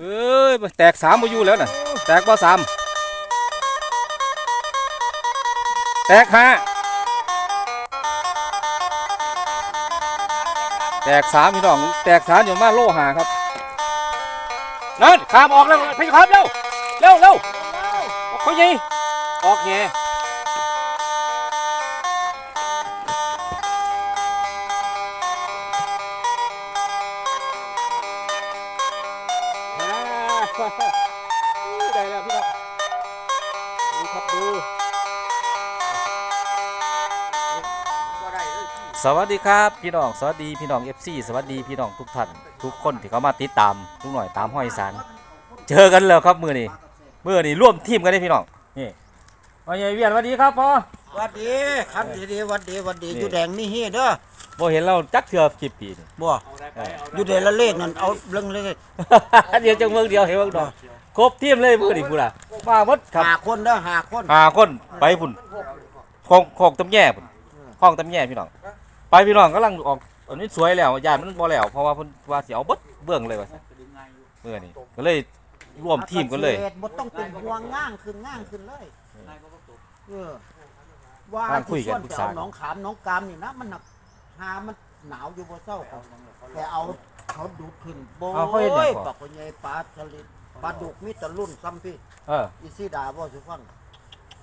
เอ้ยแตกสามมาอยู่แล้วน่ะ แตกบ่สามแตกห้าแตกสามพี่น้อง แตกสามอยู่มาโลหาครับนั่นขามออกแล้วพี่ครับเร็วเร็วเร็วเขายิงออกแง่ สวัสดีครับ พี่น้องสวัสดีพี่น้อง FC สวัสดีพี่น้องทุกท่านทุกคนที่เขามาติดตามทุกหน่อยตามห้อยสารเจอกันแล้วครับมือนี้มือนี้ร่วมทีมกันได้พี่น้องนี่พ่อใหญ่เวียนสวัสดีครับพ่อวัดดีครับดีดีวัดดีวัดดีนี่อยู่แดงมีเฮเด้อบ่เห็นเราจักเทือกี่ปีนี่บ่อยู่เดละเลขนั่นเอาเรื่องเลยเดี๋ยวจังเมืองเดียวเห็นเมืองดอก ครบทีมเลยมือนี้พูดล่ะมาหมดครับหาคนเด้อหาคนห้าคนไปพุ่นคลองคลองตำแย่พุ่นคลองตำแย่พี่น้อง ไปพี่น้องกำลังออกอันนี้สวยแล้วยานมันบ่แล้วเพราะว่าเพิ่นว่าสิเอาเบิดเบื้องเลยว่าซั่นมื้อนี้ก็เลยร่วมทีมกันเลยบ่ต้องเป็นห่วงง่างขึ้นง่างขึ้นเลยเออว่าบ้านคุยกันที่ปรึกส่ษาวนจะเอาหนองขามหนองกามนี่นะมันหนักหามันหนาวอยู่บ่เศร้าเขาแต่เอาเขาดูดขึ้นโบเอาเขาเฮ็ดหยังยก่อนปลาคนใหญ่ปลาสลิด ปลาดุกมีแต่รุ่นซ้ำพี่เอออีซีดาบ่สิฟัง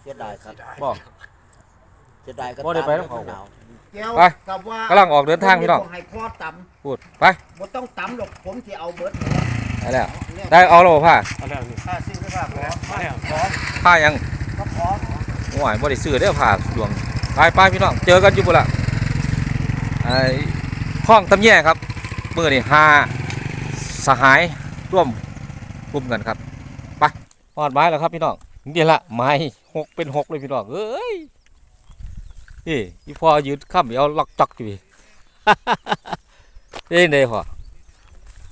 เสียดายครับบ่เสียดายก็บ่ได้ไปตามน้ำเขา หนาวแก้วไป กับว่ากำลังออกเดินทางพี่น้องให้พ่อตำพูดไปบ่ต้องตำหรอกผมที่เอาเบิดได้แล้วเนี่ยได้เอาแล้วบ่ผ้าค่าซื้อได้ป่ะขอขอผ้ายังขอขอ โอ้ยบ่ได้ซื้อเด้อผ้าดวงไปไปพี่น้องเจอกันอยู่พุ่นล่ะไอ้คลองตำแย่ครับมื้อนี้หาสหายร่วม กลุ่มกันครับไปฮอดไม้แล้วครับพี่น้องนี่ละไม้หกเป็นหกเลยพี่น้องเอ้ยนี่อีพ่อยืดข้ามเอาล็อกจอกอยู่พี่เอ้ยเด้พ่อ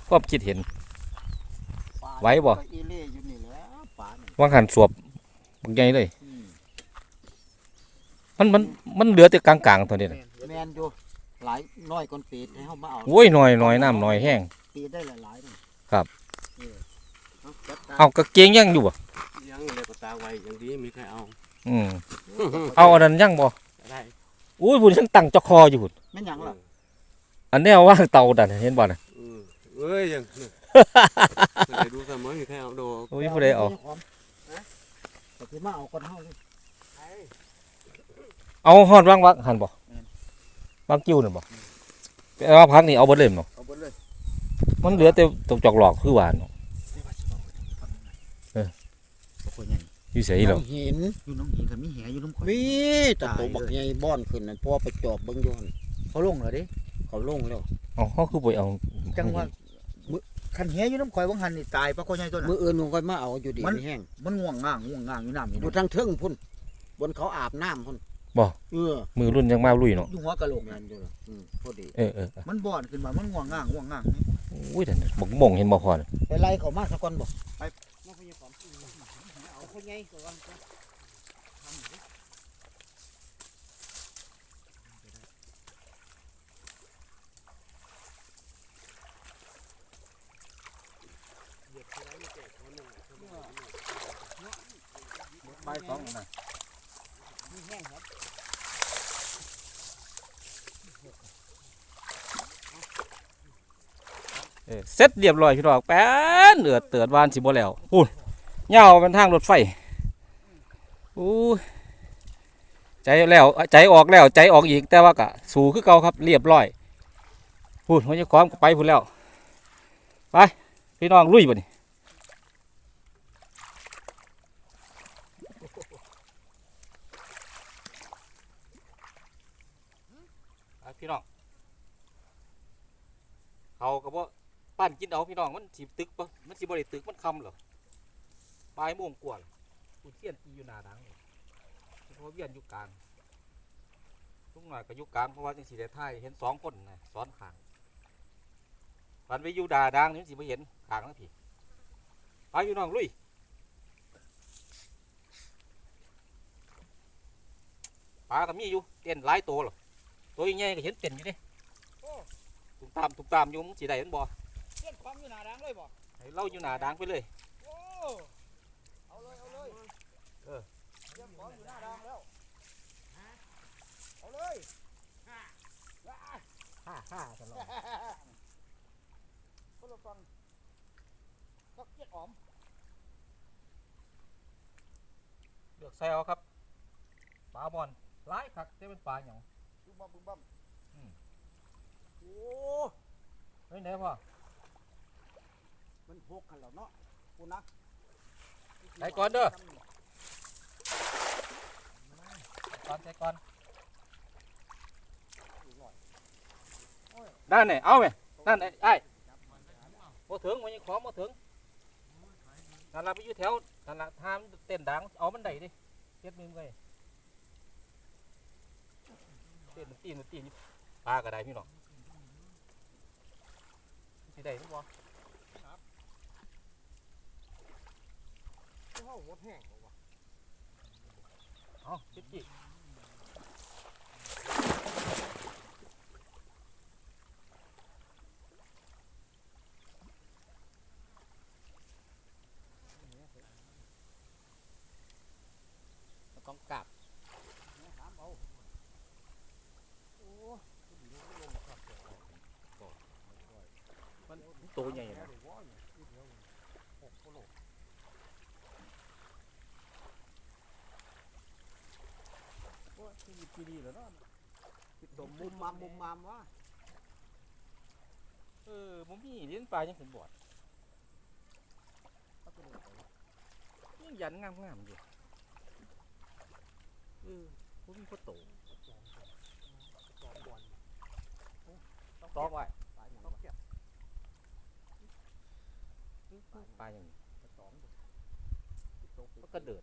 ความคิดเห็น ไหวบ่อีเล่อยู่นี่แหล้วป่านี่ว่างหันสวบบักใหญ่เลยอืมมันมันมันเหลือแต่กลางๆตัวนี้น่ะแม่นอยู่หลายน้อยคนปีดให้เฮามาเอาโว้ยหน่อยหน่อยน้ำหน่อยแห้งปีดได้หลายๆนี่ครับ เออเอาจัดการเอากระเกงยังอยู่บ่ยังเลยก็ตาไวอย่างดีมีใครเอาอืมเอาอันนั้นยังบ่ได้อุ้ยพุ่นยังตั้งจอคออยู่พุ่นแม่นหยังล่ะอันแนวว่างเตาดันเห็นบ่น่ะอืมเอ้ยยังไม่ได้ดูเสมอมีใครเอาโดอกอุ้ยผู้ใดเอาฮะก็สิมาเอาคนเฮาเลยเอาฮอดวางวักหันบ่วางกิ้วนั่นบ่แต่ว่าพักนี่เอาเบิดเลยเนาะเอาเบิดเลยมันเหลือแต่ตกจอกหลอกคือหวานเนาะ เออ บ่ค่อยใหญ่อยู่ไสแล้วน้องหินอยู่น้องหินก็มีแหอยู่น้ำข่อย มีแต่ตัวบักใหญ่บ้อนขึ้นนั่นพอไปจอบเบิ่งอยู่หั่นเขาลงเหรอดิเขาลงแล้วเอาเฮาคือไปเอาจังหวะคันแหอยู่น้ำข่อยบางหันนี่ตายปะคนใหญ่ตัวนั้น มื้ออื่นผมค่อยมาเอาอยู่ดีมันมีแห้งมันง่วงง่างง่วงง่างอยู่น้ำนี่อยู่เนาะทางเทิงพุ่น บนเขาอาบน้ำพุ่นบ่เออมือรุ่นยังมาลุยเนาะอยู่หัวกะโหลกงานอยู่ล่ะอืมพอดีเออเออเออมันบ่อนขึ้นมามันง่วงง่างง่วงง่างนี่อุ้ยนั่นน่ะบักม่วงเห็นบ่พอน่ะไปไล่เขามาสักคนบ่ไปมาพยาของ เอาคนใหญ่ก่อนใบสองน่ะเออเสร็จเรียบร้อยพี่น้องแป้นเอือดเตือดวานสิบ่แล้วพูน เหย้าเป็นทางรถไฟอู้ใจแล้วใจออกแล้วใจออกอีกแต่ว่ากะสู่คือเก่าครับ เรียบร้อยพูนหัวจะความไปพูนแล้ว ไป พี่น้องลุยบ่นี่ไปพี่น้องเขาก็บ่ปั้นกินเอาพี่น้องมันสิตึกปะมันสิบ่ได้ตึกมันคำเหรอ ปลายโมงกว่าล่ะกูเทียนตีอยู่หน้าดังเพราะเวียนอยู่กลางทุกหน่อยก็อยู่กลางเพราะว่าจังสิได้ถ่ายเห็นสองคนนะซ้อนขางปันไปอยู่ดาดังนี่มันสิบ่เห็นขางนะพี่ไปพี่น้องลุยปลาก็มีอยู่เต้นหลายตัวหรอตัวใหญ่ๆก็เห็นเต้นอยู่เดิตุ่มตามตุ่มตามอยู่มึงสีใดมันบ่เพื่อนความอยู่หน้าดังเลยบ่เอให้เล่าอยู่หน้าดังไปเลยโอ้เอาเลยเอาเลย เออเยี่ยมของอยู่หน้าดางแล้วเอาเลยฮ่าฮ่าตลอดคนละฟังก็เกียดออมเลือกใส่เอาครับปลาบอลหลายคักจะเป็นปลาหยังบึ้มบั่มบึ้มบั่มอืมโอ้เฮ้ยไหนพ่อมันพกกันแล้วเนาะกูนะไปก่อนเด้อ ก่อนใส่ก่อนด้านไหนเอาไหมด้านไหนไอ้บ่ถึงมันยังของบ่ถึงนั่นละไปอยู่แถวนั่นละทามเต้นดังเอามันได้ดิเฮ็ดมือไงเต้นมันตีนมันตีนอยู่ปลาก็ได้พี่น้องสิได้บ่เข้าหมดแห้งแล้ววะเอาจิบจิต้องกลับถามเอาโอ้ มันโตใหญ่นะโอ้ที่มีที่ดีแล้วเนาะที่ตมมุมมามมุมมามวะเออผมมีเลี้ยงปลายังถึงบอดยังยันงามๆอยู่เออผมมีพ่อโตตอกไว้ ปลาอย่างวะ ปลาอย่างนี้สองมันก็เดิด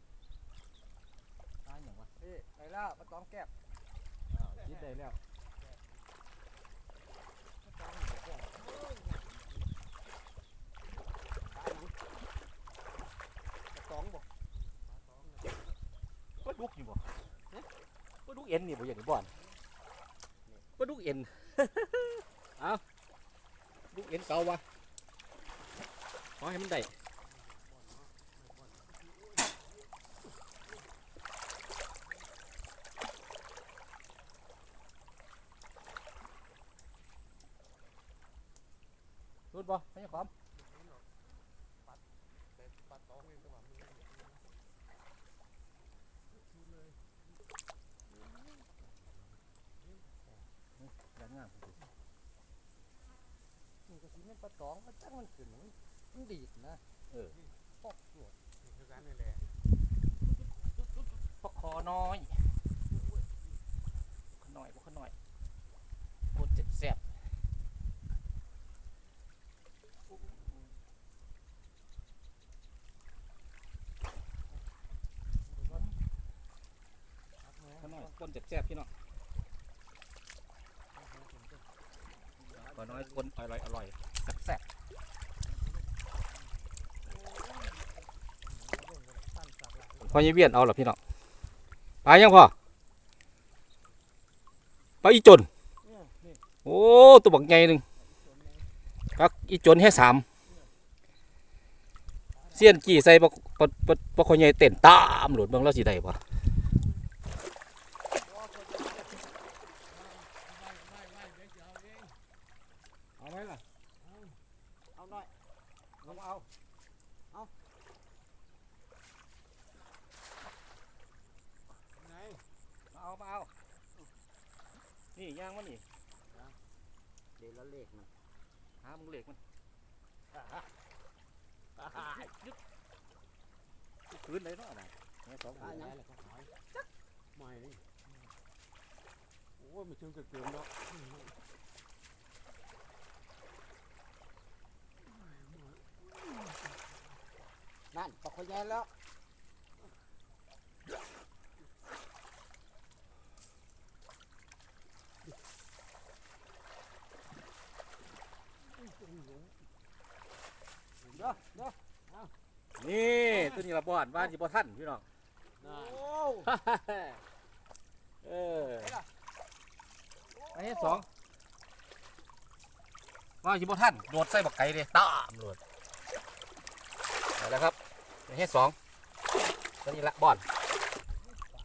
ปลาอย่างวะเอ้ยไปแล้วมาตองแก้บคิดได้แล้วปลาหยังตองบอกปลาดุกอยู่บ่ฮะปลาดุกเอ็นนี่บ่อย่างนี้บ่อนปลาดุกเอ็น เอาดุกเอ็นเก่าวะ ขอให้มันได้รุดบ่ไม่ใช่ความ ยันงาม นี่ก็สิแม่นปลาตองมันจังมันขึ้นมันมันดีดนะ เออ ปอกสวด พกคอ น้อยขน้อยพกขน้อยโคตรเจ็บแสบขน้อยคนเจ็บแสบพี่น้องขอน้อยคนอร่อยอร่อยแซ่บๆพอยี่เวียนเอาเหรอพี่น้อง ปลายังพอปลาอีจนโอ้ตัวบักใหญ่หนึ่งกักอีจนแค่สามเสี้ยนกี่ใส่ปะปะปะปะคอใหญ่เต้นตามหลุดบางแล้วสิได้ปะเอาไหมล่ะ เอาหน่อยเอามาเอาเอา ไหน มาเอามาเอา นี่ย่างมันนี่เดี๋ยวละเลขมันหามึงเหล็กมันพื้นได้เนาะนะแม่สองปลาหยังไม่นี่โอ้ยไม่ถึงกับเกินเนาะนั่นปลาคอยใหญ่แล้วเด้อเด้อนี่ตัวนี้ละบอนว่าสิบ่ทันพี่น้อง โอ้เอออันนี้สองว่าสิบ่ทันโดดใส่บักไก่เลยตามโดดแล้วครับเฮ็ดสองตัวนี้ละบอน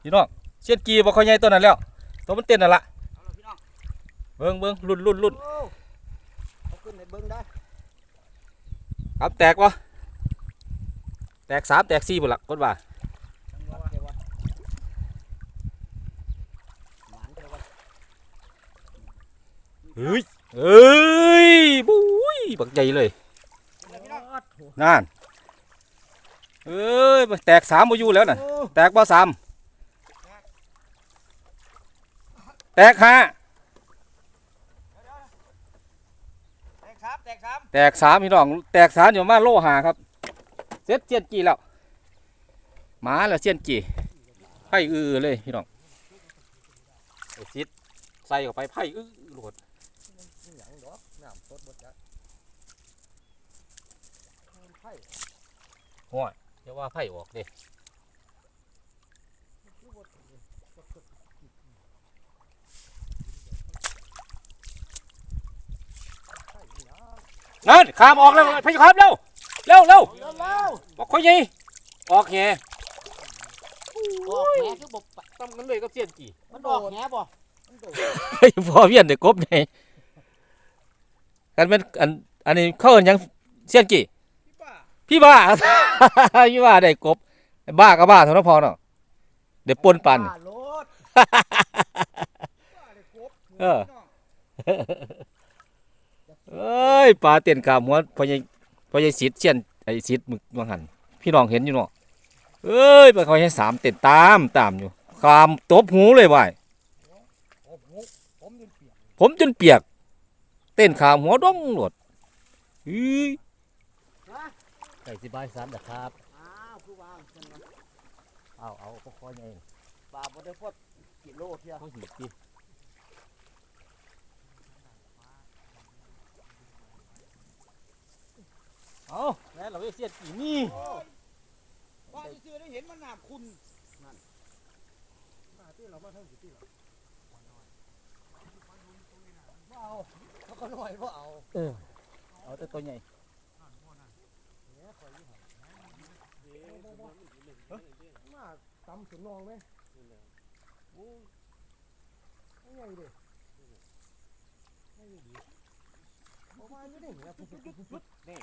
พี่น้องเชียนกีบ่ค่อยใหญ่ตัวนั้นแล้วตัวมันเต้นนั่นละเอาล่ะพี่น้องเบิ่งเบิ่งรุ่นรุ่นรุ่นโอ้เอาขึ้นในเบิ้งได้ ครับแตกวะแตกสามแตกสี่บุนละกดว่าเฮ้ยเอ้ยบุ้ยบักใหญ่เลยนั่นเอ้ยแตกสามบ่อยู่แล้วน่ะ แตกบ่สามแตกห้า แต กครับแตกสามพี่น้อง แตกสามอยู่มาโลหาครับเสร็จเสียนกี่แล้วหมาแล้วเสียนกี่ไพ่อือเลยพี่น้องไอ้ซิดใส่เข้าไปไพ่อือโหลดหยังดอกน้ำสดหมดแล้วห้อยเดี๋ยวว่าไพ่ออกเด้ นั่นขามออกแล้วพี่ครับเร็วเร็วเร็วเร็วเร็วบอกเขายิงออกแหออกแหคือบอกไปตั้มกันเลยก็เสียนกี่มันออกแหบ่เฮ้ยพอเวียนเด็กกบไงกันเป็นอันอันนี้เข้ากันยังเสียนกี่พี่บ้าพี่บ้าได้กบบ้าก็บ้าเท่านั้นพอเนาะเดี๋ยวปนปันป่าโลดเออ เอ้ยปลาเตียนกามหัวพอใหญพอใหญสิทธิ์เชียนไอ้สิทธิ์มึกวังหันพี่น้องเห็นอยู่เนาะเอ้ยไปเขาให้สามเต็นตามตามอยู่คามตบหูเลยว่ายผมผมยังเปียกผมจนเปียก เต้นขามหัวดองหลดอื้อไก่สิบายสามนะครับอ้าวคือวางเช่นนั้นเอาเอาก็คอยไงป่าบ่ได้พดกิโลเทียเขาหิบดิ เอา แล้วเราไปเสียดกี่นี่ว่าซื่อๆได้เห็นมันน้ำคุณเขาก็น้อยว่าเอาเอาแต่ตัวใหญ่มาตำสุนนองไหมโอ้ยไงเด้ไงดีประมาณนี้นี่นะปุ๊บปุ๊บปุ๊บปุ๊บนี่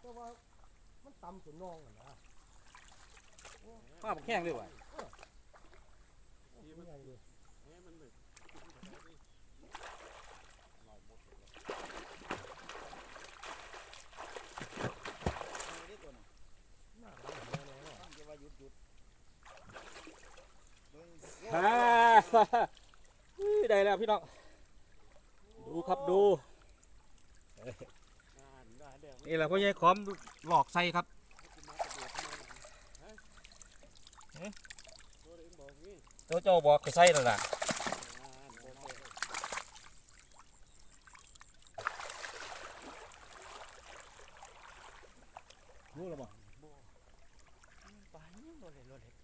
แต่ว่า มันตำสุนนองอะนะป้าแข้งเลยว่ะไงเด้ฮ่าอุ้ยได้แล้วพี่น้อง ดูครับดู นี่แหละพ่อใหญ่ขอมหลอกใส่ครับตัวเจ้าบอกให้ใส่แล้วล่ะรู้แล้วบอกนี่บ่เลยโลดเด็ก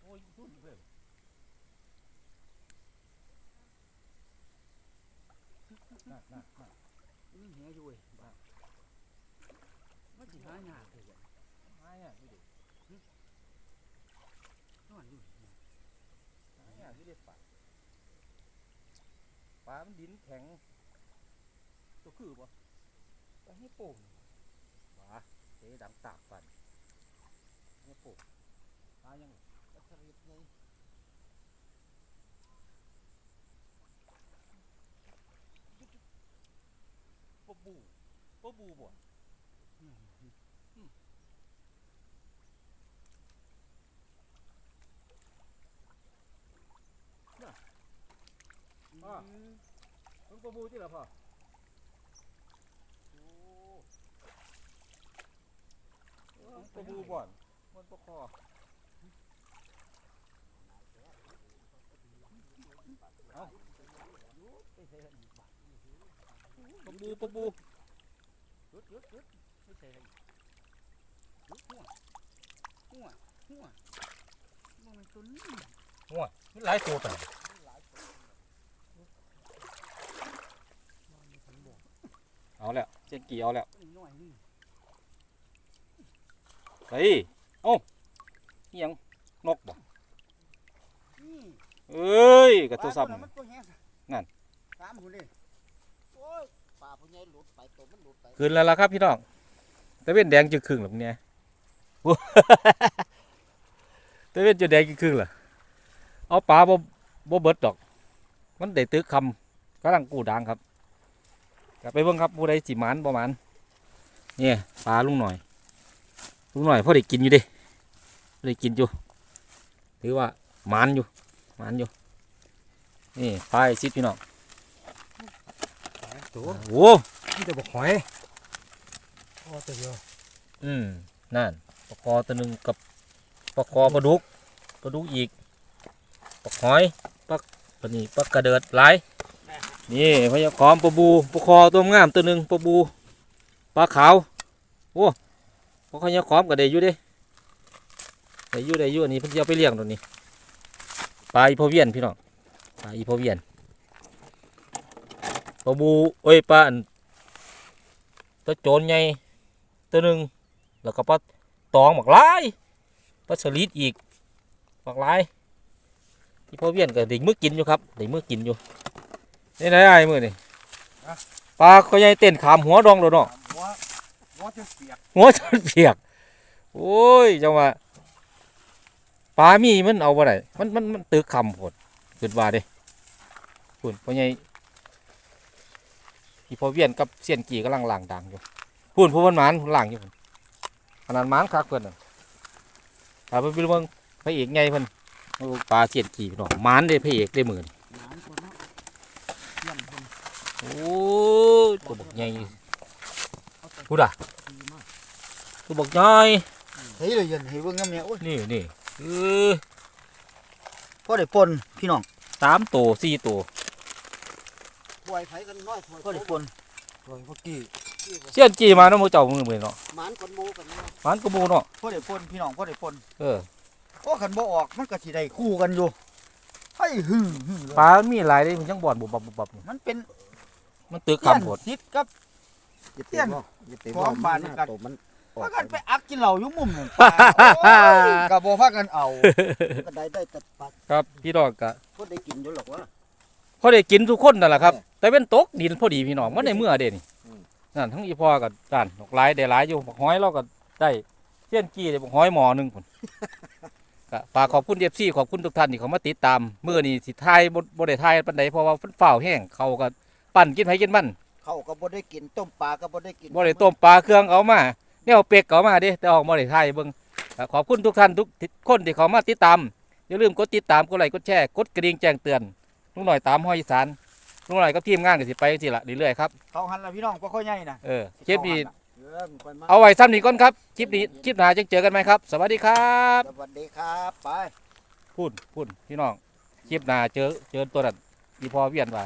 โอ้ยรุ่นเลย น่ะน่ะน่ะ อือแหอยู่เว้ยป่า มันสิหายาเลยอะไม่อะพี่เด็กนอนอยู่ไม่อะพี่เด็กปลาปลามันดินแข็ง ตัวคือบ่ปให้โป่งปลาเตะดังตากฟันให้โป่งปลายังปลาสลิดไงปลาบูปลา บูบ่พ่อมันปลาบูที่เหรอพ่อปลาบูบ่อน มันปลาคอเอาปลาบูปลาบูหยุดหยุดหยุด ไม่ใช่อะไรหยุดหัวหัวหัวมันตัวนี้มันหลายตัวไปเอาแล้วเจนกี่เอาแล้วหน่อยนึงไปเอ้าอิหยังนกบ่เอ้ยกระตัวซ้ปลามันตัวแห้งนั่นสามหุ่นดิโอ้ยปลาผู้ใหญ่หลุดไปตัวมันคืนแล้วล่ะครับพี่น้อง ตะเวนแดงจะครึ่งหรอเนี่ยโอ้ตะเวนจะแดงจะครึ่งเหรอเอาปลาบ่บ่เบิดดอก มันได้ตึกคำกำลังกูดังครับกลับไปเบิ่งครับผู้ใดสิหมานบ่หมานเนี่ยปลาลุงหน่อยลุงหน่อยพอได้กินอยู่เดิพอได้กินอยู่ถือว่าหมานอยู่หมานอยู่นี่ปลาไอซิดพี่น้องตัวโอ้นี่จะบอกหอยพ อตัวเดียวอืมนั่นปลาคอตัวหนึ่งกับปลาคอปลาดุกปลาดุกอีกปลาหอยปลาปลานี่ปลากระเดิดหลายนี่พญาขอมปลาบูปลาคอตัวงามตัวหนึ่งปลาบูปลาขาวโอ้ปลาพญาขอมก็ได้อยู่เด้ได้อยู่ได้อยู่อันนี้เพิ่นเอาไปเลี้ยงตัวนี้ปลาอีพอเวียนพี่น้องปลาอีพอเวียนปลาบูเอ้ยปลาตัวโจรใหญ่ ตัวหนึ่งแล้วก็ปลาตองหมักลายปลาสลิดอีกหมักลายที่พ่อเวียนก็ได้มือกินอยู่ครับได้มือกินอยู่นี่ไหนไอ้มือนี่ปลาก็ยังเต้นขามหัวดองโดดเนาะหัวหัวจะเปียกหัวจนเปียกโอ้ยจังว่าปลามีมันเอาบ่ได้มันมันมันตึกคำโพดคิดว่าเด้คุณพ่อใหญ่ที่พ่อเวียนกับเสียนกี่กำลังล่างดังอยู่ พูนผู้มันหมานผู้ล่างอยู่พุ่นขนาดหมานคักเพิ่นน่ะถ้าเพิ่นไปเบิ่งพระเอกไงเพิ่นโอ้ปลาเสียนกี่พี่น้องหมานเด้พระเอกได้หมื่นหนานคนเนาะเยี่ยมคนโอ้ยตัวบักใหญ่พูดอะตัวบักใหญ่เฮ้ยเลยยันเฮ้ยเบิ่งน้ำเนี่ยโอ้ยนี่นี่เออพ่อได้ปนพี่น้องสามตัวสี่ตัวปล่อยไผกันน้อยพ่อได้ปนหอยพวกกี้ เสียนจีมาเนาะหมูเจ้ามือมือเนาะหมานคนโมกันเนาะมันก็หมูเนาะพ่อได้ปนพี่น้องพ่อได้ปนเออโอ้ขันบ่ออกมันก็สิได้คู่กันอยู่ไอ้หึ่งหึ่งเลยปลามีหลายเลยมันจังบ่อนบุบบับบุบบับนี่มันเป็นมันตึกเตี้ยนคำโพดซิดกับ อย่าเตี้ยนบ่อย่าเตะพร้อมบานนี่กันตัวมันออกพากันไปอักกินเหล้าอยู่มุมนั่นปลาโอ้ยก็บ่พากันเอาก็ได้ได้แต่ปัดครับพี่น้องก็ก็ได้กินอยู่หรอกว่าพอได้กินทุกคนนั่นแหละครับ แต่เป็นตกดินพอดีพี่น้องมันได้เมื่อเด่นอืม นั่นทั้งอีพ่อกับด้านดอกหลายได้หลายอยู่บักหอยเราก็ได้เสี้ยนกี้ได้บักหอยหมอหนึ่งผลก็ฝากขอบคุณเอฟซีขอบคุณทุกท่านที่เขามาติดตามเมื่อนี้สิทายบ่บ่ได้ทายปานใดเพราะว่ามันฝ้าวแห้งเขาก็ปั่นกินไผกินมันเขาก็บ่ได้กินต้มปลาก็บ่ได้กินบ่ได้ต้มปลาเครื่องเอามาแนวเป็กเอามาเด้แต่ออกบ่ได้ทายเบิ่งก็ขอบคุณทุกท่านทุกคนที่เขามาติดตามอย่าลืมกดติดตามกดไลค์กดแชร์กดกระดิ่งแจ้งเตือนลุงหน่อยตามห้อยอีสาน ลุงหน่อยกับทีมงานก็สิไปจังซี่ล่ะเรื่อยๆครับเขาหันละพี่น้องบ่ค่อยใหญ่นะเออคลิปนี้เออมันค่อยมาเอาไว้ซ้ำนี้ก่อนครับคลิปนี้คลิปหน้าจะเจอกันไหมครับ สวัสดีครับสวัสดีครับไปพูดพูดพี่น้องคลิปหน้าเจอเจอตัวนั้นอีพอเวียนว่า